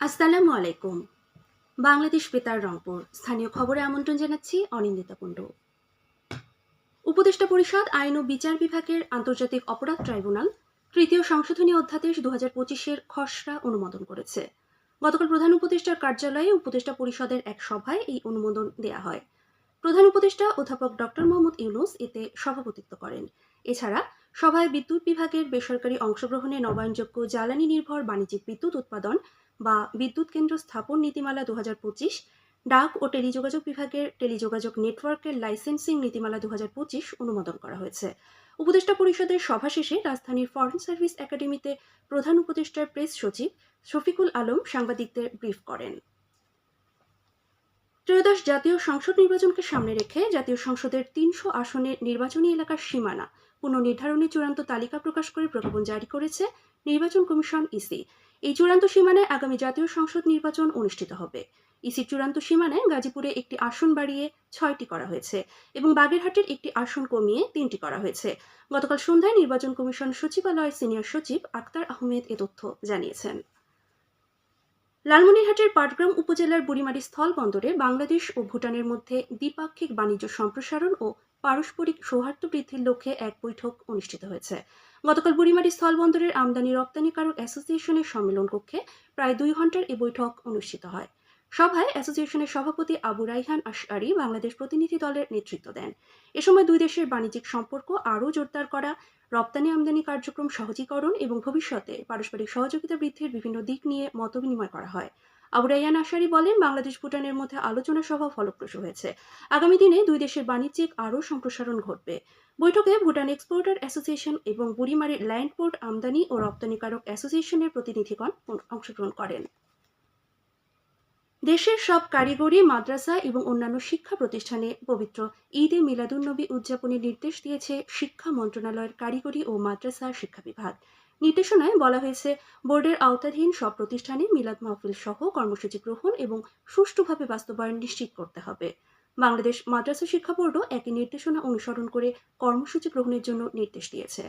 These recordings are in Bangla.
আসসালামু আলাইকুম। বাংলাদেশ বেতার রংপুর। স্থানীয় খবরে আমন্ত্রণ জানাচ্ছি অনিন্দিতা কুণ্ডু। উপদেষ্টা পরিষদ, আইন ও বিচার বিভাগের আন্তর্জাতিক অপরাধ ট্রাইব্যুনাল তৃতীয় সংশোধনী অধ্যাদেশ দু হাজার পঁচিশের খসড়া অনুমোদন করেছে। গতকাল প্রধান উপদেষ্টার কার্যালয়ে উপদেষ্টা পরিষদের এক সভায় এই অনুমোদন দেয়া হয়। প্রধান উপদেষ্টা অধ্যাপক ডক্টর মোহাম্মদ ইউনুস এতে সভাপতিত্ব করেন। এছাড়া সভায় বিদ্যুৎ বিভাগের বেসরকারি অংশগ্রহণে নবায়নযোগ্য জ্বালানি নির্ভর বাণিজ্যিক বিদ্যুৎ উৎপাদন বা বিদ্যুৎ কেন্দ্র স্থাপন নীতিমালা দু ডাক ও টেলিযোগাযোগ বিভাগের টেলিযোগাযোগ নেটওয়ার্কের লাইসেন্সিং নীতিমালা দু অনুমোদন করা হয়েছে। উপদেষ্টা পরিষদের সভা শেষে রাজধানীর ফরেন সার্ভিস একাডেমিতে প্রধান উপদেষ্টার প্রেস সচিব শফিকুল আলম সাংবাদিকদের ব্রিফ করেন। ত্রয়োদশ জাতীয় সংসদ নির্বাচনকে সামনে রেখে জাতীয় সংসদের তিনশো আসনের নির্বাচনী এলাকার সীমানা পুনর্নির্ধারণের চূড়ান্ত তালিকা প্রকাশ করে প্রজ্ঞাপন জারি করেছে নির্বাচন কমিশন ইসি। এই চূড়ান্ত সীমানায় আগামী জাতীয় সংসদ নির্বাচন অনুষ্ঠিত হবে। ইসির চূড়ান্ত সীমানায় গাজীপুরে একটি আসন বাড়িয়ে ছয়টি করা হয়েছে এবং বাগেরহাটের একটি আসন কমিয়ে তিনটি করা হয়েছে। গতকাল সন্ধ্যায় নির্বাচন কমিশন সচিবালয়ের সিনিয়র সচিব আক্তার আহমেদ এ তথ্য জানিয়েছেন। লালমনিরহাটের পাটগ্রাম উপজেলার বুড়িমারি স্থল বন্দরে বাংলাদেশ ও ভুটানের মধ্যে দ্বিপাক্ষিক বাণিজ্য সম্প্রসারণ ও পারস্পরিক সৌহার্দ্য বৃদ্ধির লক্ষ্যে এক বৈঠক অনুষ্ঠিত হয়েছে। গতকাল বুড়িমারি স্থল বন্দরের আমদানি রপ্তানিকারক অ্যাসোসিয়েশনের সম্মেলন কক্ষে প্রায় দুই ঘণ্টার এ বৈঠক অনুষ্ঠিত হয়। সভায় অ্যাসোসিয়েশনের সভাপতি আবু রাইহান আশআরি বাংলাদেশ প্রতিনিধি দলের নেতৃত্ব দেন। এ সময় দুই দেশের বাণিজ্যিক সম্পর্ক আরও জোরদার করা, রপ্তানি আমদানি কার্যক্রম সহজীকরণ এবং ভবিষ্যতে পারস্পরিক সহযোগিতা বৃদ্ধির বিভিন্ন দিক নিয়ে মতবিনিময় করা হয়। আবু রাইয়ান আশারি বলেন, বাংলাদেশ ভুটানের মধ্যে আলোচনা সভা ফলপ্রসূ হয়েছে। আগামী দিনে দুই দেশের বাণিজ্যিক আরও সম্প্রসারণ ঘটবে। বৈঠকে ভুটান এক্সপোর্টার অ্যাসোসিয়েশন এবং বুড়িমারি ল্যান্ড পোর্ট আমদানি ও রপ্তানিকারক অ্যাসোসিয়েশনের প্রতিনিধিগণ অংশগ্রহণ করেন। দেশের সব কারিগরি, মাদ্রাসা এবং অন্যান্য শিক্ষা প্রতিষ্ঠানে পবিত্র ঈদে মিলাদুন্নবী উদযাপনের নির্দেশ দিয়েছে শিক্ষা মন্ত্রণালয়ের কারিগরি ও মাদ্রাসা শিক্ষা বিভাগ। নির্দেশনায় বলা হয়েছে, বোর্ডের আওতাধীন সব প্রতিষ্ঠানে মিলাদ মাহফিল সহ কর্মসূচি গ্রহণ এবং সুষ্ঠুভাবে বাস্তবায়ন নিশ্চিত করতে হবে। বাংলাদেশ মাদ্রাসা শিক্ষা বোর্ডও একই নির্দেশনা অনুসরণ করে কর্মসূচি গ্রহণের জন্য নির্দেশ দিয়েছে।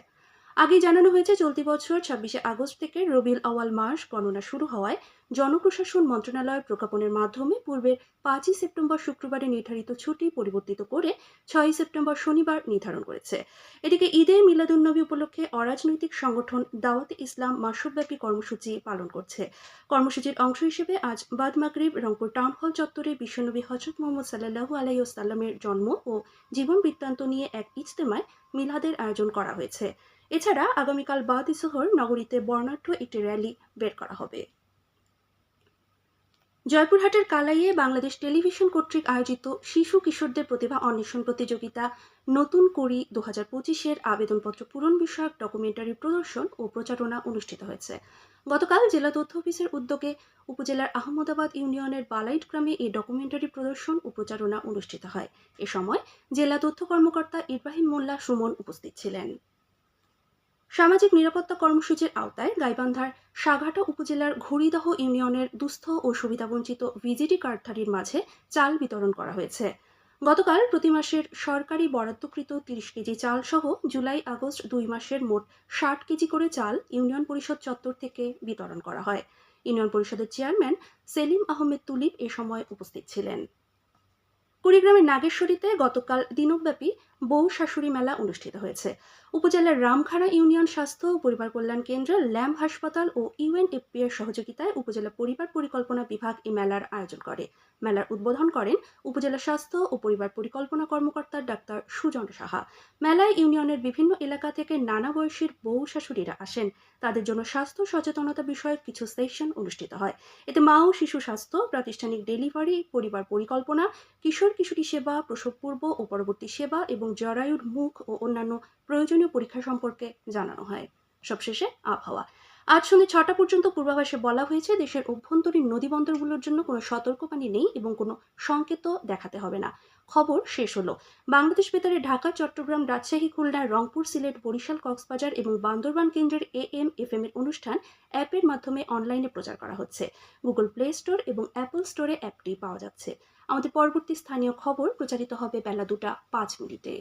আগে জানানো হয়েছে, চলতি বছর ছাব্বিশে আগস্ট থেকে রবিল আওয়াল মাস গণনা শুরু হওয়ায় জনপ্রশাসন মন্ত্রণালয়ের প্রজ্ঞাপনের মাধ্যমে পূর্বের পাঁচই সেপ্টেম্বর শুক্রবারে নির্ধারিত ছুটি পরিবর্তিত করে ছয়ই সেপ্টেম্বর শনিবার নির্ধারণ করেছে। এদিকে ঈদে মিলাদুন্নবী উপলক্ষে অরাজনৈতিক সংগঠন দাওয়াত ইসলাম মাসব্যাপী কর্মসূচি পালন করছে। কর্মসূচির অংশ হিসেবে আজ বাদ মাগরিব, রংপুর টাউন হল চত্বরে বিশ্বনবী হজরত মোহাম্মদ সাল্লাহু আলাইসাল্লামের জন্ম ও জীবন বৃত্তান্ত নিয়ে এক ইজতেমায় মিলাদের আয়োজন করা হয়েছে। এছাড়া আগামীকাল বাদি শহর নগরীতে বর্ণাঢ্য একটি র্যালি বের করা হবে। জয়পুরহাটের কালাইয়ে বাংলাদেশ টেলিভিশন কর্তৃক আয়োজিত শিশু কিশোরদের প্রতিভা অন্বেষণ প্রতিযোগিতা নতুন করি দু হাজার পঁচিশের আবেদনপত্র পূরণ বিষয়ক ডকুমেন্টারি প্রদর্শন ও প্রচারণা অনুষ্ঠিত হয়েছে। গতকাল জেলা তথ্য অফিসের উদ্যোগে উপজেলার আহমদাবাদ ইউনিয়নের বালাইট গ্রামে এই ডকুমেন্টারি প্রদর্শন ও প্রচারণা অনুষ্ঠিত হয়। এ সময় জেলা তথ্য কর্মকর্তা ইব্রাহিম মোল্লা সুমন উপস্থিত ছিলেন। সামাজিক নিরাপত্তা কর্মসূচির আওতায় গাইবান্ধার সাঘাটা উপজেলার ঘড়িদহ ইউনিয়নের দুস্থ ও সুবিধাবঞ্চিত ভিজিটি কার্ডধারীর মাঝে চাল বিতরণ করা হয়েছে। গতকাল প্রতি মাসের সরকারি বরাদ্দকৃত তিরিশ কেজি চাল সহ জুলাই আগস্ট দুই মাসের মোট ষাট কেজি করে চাল ইউনিয়ন পরিষদ চত্বর থেকে বিতরণ করা হয়। ইউনিয়ন পরিষদের চেয়ারম্যান সেলিম আহমেদ তুলিপ এ সময় উপস্থিত ছিলেন। কুড়িগ্রামের নাগেশ্বরীতে গতকাল দিনব্যাপী বউ শাশুড়ি মেলা অনুষ্ঠিত হয়েছে। উপজেলার রামখানা ইউনিয়ন স্বাস্থ্য ও পরিবার কল্যাণ কেন্দ্র ল্যাম্প হাসপাতাল ও ইউএনএফপি এর সহযোগিতায় উপজেলা পরিবার পরিকল্পনা বিভাগ এই মেলার আয়োজন করে। মেলার উদ্বোধন করেন উপজেলা স্বাস্থ্য ও পরিবার পরিকল্পনা কর্মকর্তা ডাক্তার সুজন সাহা। মেলায় ইউনিয়নের বিভিন্ন এলাকা থেকে নানা বয়সীর বউ শাশুড়িরা আসেন। তাদের জন্য স্বাস্থ্য সচেতনতা বিষয়ক কিছু সেশন অনুষ্ঠিত হয়। এতে মা ও শিশু স্বাস্থ্য, প্রাতিষ্ঠানিক ডেলিভারি, পরিবার পরিকল্পনা কিশোর কিশোরী সেবা, প্রসব পূর্ব ও পরবর্তী সেবা এবং জরায়ুর মুখ ও অন্যান্য প্রয়োজনীয় পরীক্ষা সম্পর্কে জানানো হয়। সবশেষে আবহাওয়া। আজ সন্ধ্যে ছটা পর্যন্ত পূর্বাভাসে বলা হয়েছে, দেশের অভ্যন্তরীণ নদীবন্দরগুলোর জন্য কোনো সতর্কবাণী নেই এবং কোনো সংকেত দেখাতে হবে না। খবর শেষ হলো। বাংলাদেশ বেতারে ঢাকা, চট্টগ্রাম, রাজশাহী, খুলনা, রংপুর, সিলেট, বরিশাল, কক্সবাজার এবং বান্দরবান কেন্দ্রের এ এম, এফ এম এর অনুষ্ঠান অ্যাপের মাধ্যমে অনলাইনে প্রচার করা হচ্ছে। গুগল প্লে স্টোর এবং অ্যাপল স্টোরে অ্যাপটি পাওয়া যাচ্ছে। আমাদের পরবর্তী স্থানীয় খবর প্রচারিত হবে বেলা দুটা পাঁচ মিনিটে।